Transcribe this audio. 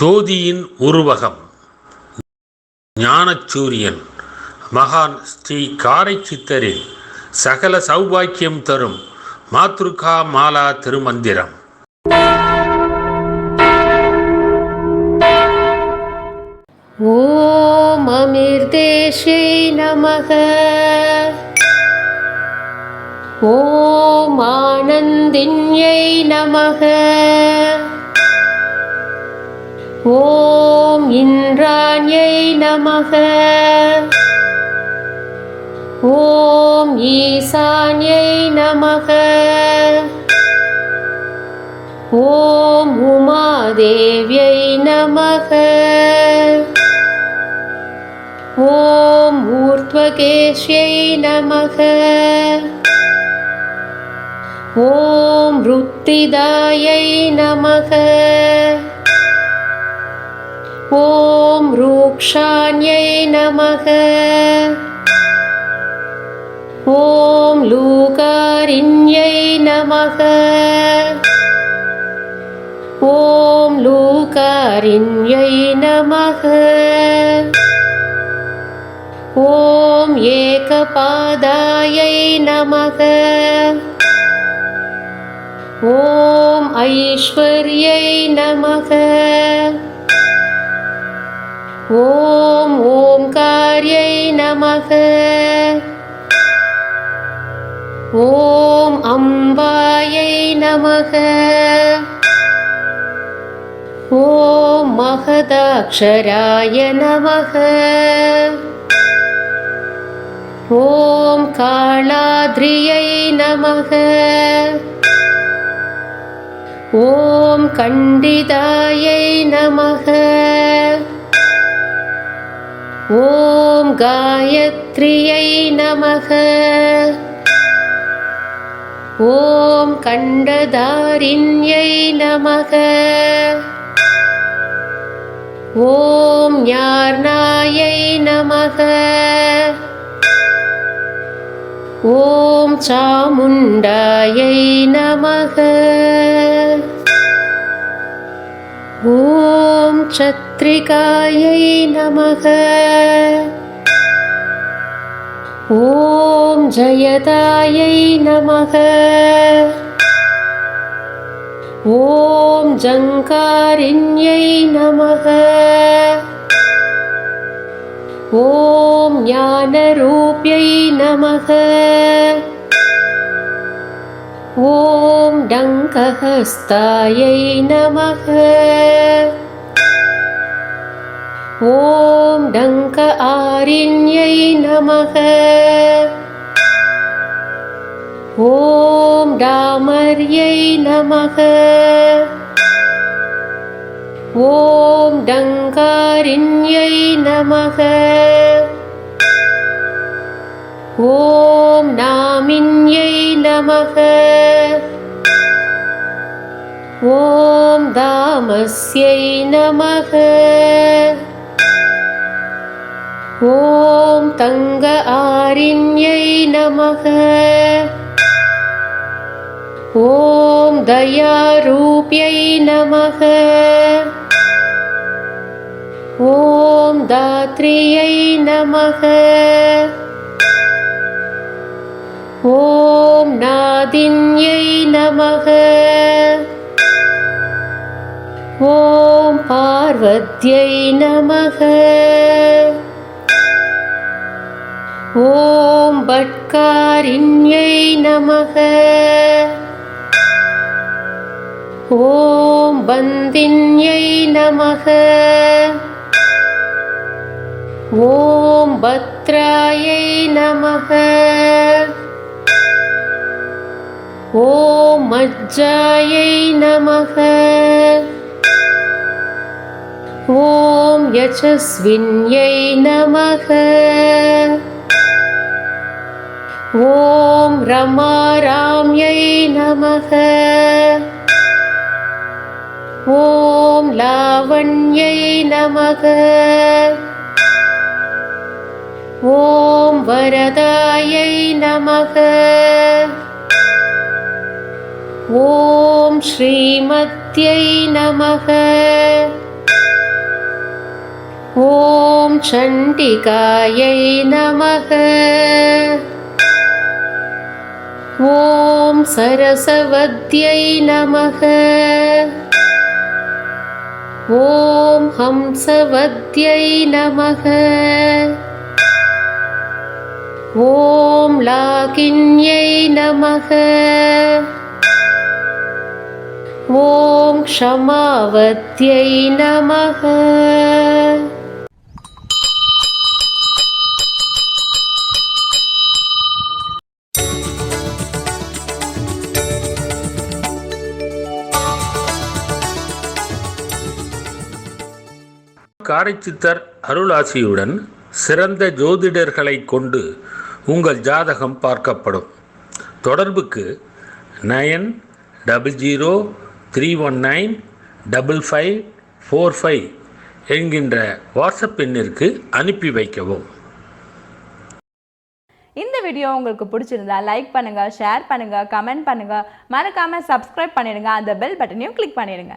ஜோதியின் உருவகம். ஞானச்சூரியன். மகான் ஸ்ரீ காரை சித்தரின் சகல சௌபாக்கியம் தரும் மாத்ருகா மாலா திருமந்திரம். ஓம் அமிர்தேஷ்யை நமக. ஓம் ஆனந்தின்யை நமக. ॐ इन्द्राण्यै नमः ॐ ईशान्यै नमः ॐ उमादेव्यै नमः ॐ ऊर्ध्वकेश्यै नमः ॐ रुक्तिदायै नमः ॐ रूक्षाण्यै नमः ॐ लूकारिण्यै नमः ॐ लूकारिण्यै नमः ॐ एकपादायै नमः ॐ ऐश्वर्यै नमः ॐ ओङ्कार्यै नमः। ॐ अम्बायै नमः। ॐ महदाक्षराय नमः। ॐ कालाद्रियै नमः। ॐ कण्डितायै नमः ஓம் காயத்ரியை நமக. ஓம் கண்டதாரிண்யை நமக. ஓம் யார்நாயை நமக. ஓம் சாமுண்டாயை நமக. ஓம் छत्रिकायै नमः ॐ जयदायै नमः ॐ जङ्कारिण्यै नमः ॐ ज्ञानरूप्यै नमः ॐ डङ्कहस्तायै नमः ॐ डङ्क आरिण्यै नमः ॐ डामर्यै नमः ॐ डङ्कारिण्यै नमः ॐ नामिन्यै नमः ॐ दामस्यै नमः ஓம் தங்க ஆரிண்யை நமக. ஓம் தயாரூப்யை நமக. ஓம் தாத்ரியை நமக. ஓம் நாதின்யை நமக. ஓம் பார்வத்யை நமக. ॐ भट्कारिण्यै नमः ॐ बन्दिन्यै नमः ॐ भद्रायै नमः ॐ मज्जायै नमः ॐ यशस्विन्यै नमः ॐ रमाराम्यै नमः ॐ लावण्यै नमः ॐ वरदायै नमः ॐ श्रीमत्यै नमः ॐ चण्डिकायै नमः ॐ सरसवद्यै नमः ॐ हंसवद्यै नमः ॐ लाकिन्यै नमः ॐ क्षमावत्यै नमः காரைச்சித்தர் அருளாசியுடன் சிறந்த ஜோதிடர்களை கொண்டு உங்கள் ஜாதகம் பார்க்கப்படும். தொடர்புக்கு nine double zero three one nine double five four five என்கின்ற வாட்ஸ்அப் எண்ணிற்கு அனுப்பி வைக்கவும். இந்த வீடியோ உங்களுக்கு பிடிச்சிருந்தா லைக் பண்ணுங்கள் ஷேர் பண்ணுங்கள் கமெண்ட் பண்ணுங்கள் மறக்காமல் சப்ஸ்கிரைப் பண்ணிடுங்க. அந்த பெல் பட்டனையும் கிளிக் பண்ணிடுங்க.